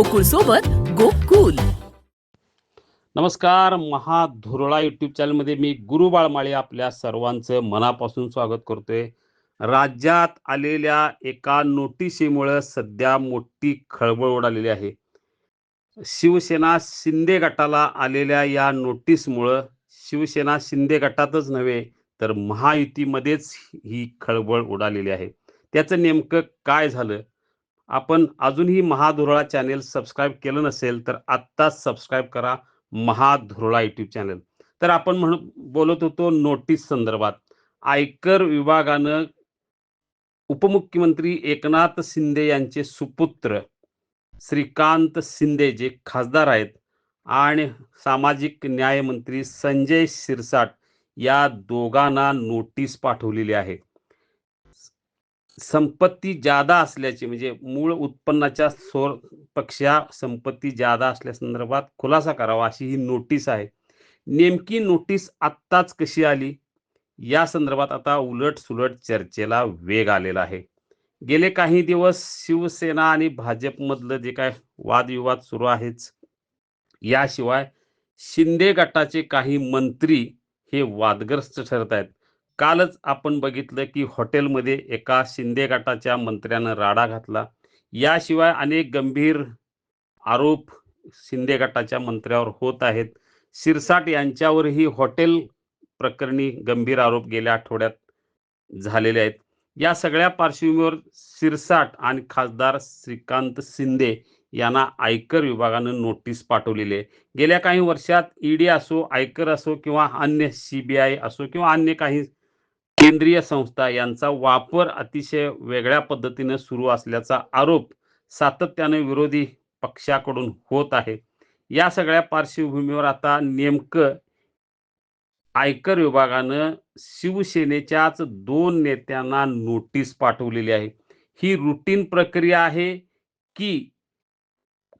गोकुळ सोबत गोकुल. नमस्कार महाधुरळा युट्यूब चॅनलमध्ये मी गुरु बाळमाळे आपल्या सर्वांचं मनापासून स्वागत करतोय. राज्यात आलेल्या एका नोटिशीमुळे सध्या मोठी खळबळ उडालेली आहे. शिवसेना शिंदे गटाला आलेल्या या नोटीसमुळं शिवसेना शिंदे गटातच नव्हे तर महायुतीमध्येच ही खळबळ उडालेली आहे. त्याचं नेमकं काय झालं? आपण अजूनही महाधुरळा चॅनेल सबस्क्राईब केलं नसेल तर आत्ताच सबस्क्राईब करा महाधुरळा युट्यूब चॅनल. तर आपण म्हण बोलत होतो नोटीस संदर्भात. आयकर विभागानं उपमुख्यमंत्री एकनाथ शिंदे यांचे सुपुत्र श्रीकांत शिंदे जे खासदार आहेत आणि सामाजिक न्यायमंत्री संजय शिरसाट या दोघांना नोटीस पाठवलेली आहे. संपत्ती जादा असल्याची म्हणजे मूळ उत्पन्नाच्या सोर पक्षा संपत्ती जादा असल्यासंदर्भात खुलासा करावा अशी ही नोटीस आहे. नेमकी नोटीस आत्ताच कशी आली? या संदर्भात आता उलट सुलट चर्चेला वेग आलेला आहे. गेले काही दिवस शिवसेना आणि भाजपमधलं जे काय वादविवाद सुरू आहेच याशिवाय शिंदे गटाचे काही मंत्री हे वादग्रस्त ठरत आहेत. कालच आपण बघितलं की हॉटेलमध्ये एका शिंदे गटाच्या मंत्र्यानं राडा घातला. याशिवाय अनेक गंभीर आरोप शिंदे गटाच्या मंत्र्यावर होत आहेत. शिरसाट यांच्यावरही हॉटेल प्रकरणी गंभीर आरोप गेल्या आठवड्यात झालेले आहेत. या सगळ्या पार्श्वभूमीवर शिरसाट आणि खासदार श्रीकांत शिंदे यांना आयकर विभागानं नोटीस पाठवलेली आहे. गेल्या काही वर्षात ईडी असो आयकर असो किंवा अन्य सीबीआय असो किंवा अन्य काही केंद्रीय संस्था यांचा वापर अतिशय वेगळ्या पद्धतीने सुरू असल्याचा आरोप सातत्याने विरोधी पक्षाकडून होत आहे. या सगळ्या पार्श्वभूमीवर आता नेमकं आयकर विभागानं शिवसेनेच्याच दोन नेत्यांना नोटीस पाठवलेली आहे. ही रुटीन प्रक्रिया आहे की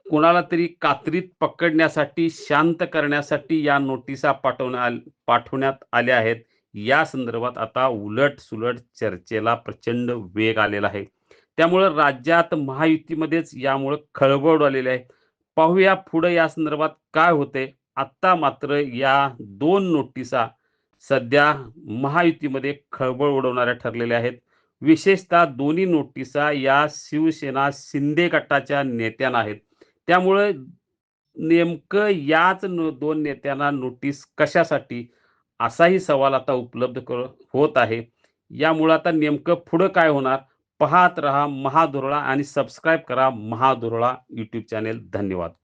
कोणाला तरी कात्रीत पकडण्यासाठी शांत करण्यासाठी या नोटिसा पाठवण्या पाठवण्यात आल्या आहेत. या संदर्भात आता उलट सुलट चर्चेला प्रचंड वेग आलेला आहे. त्यामुळं राज्यात महायुतीमध्येच यामुळं खळबळ आलेली आहे. पाहूया पुढे या संदर्भात काय होते आत्ता मात्र या दोन नोटिसा सध्या महायुतीमध्ये खळबळ उडवणाऱ्या ठरलेल्या आहेत. विशेषतः दोन्ही नोटिसा या शिवसेना शिंदे गटाच्या नेत्यांना आहेत. त्यामुळे नेमकं याच दोन नेत्यांना नोटीस कशासाठी असाही सवाल आता उपलब्ध कर होत आहे. यामुळे आता नेमकं पुढं काय होणार? पाहत रहा महादुरळा आणि सबस्क्राईब करा महादुरळा यूट्यूब चॅनेल धन्यवाद.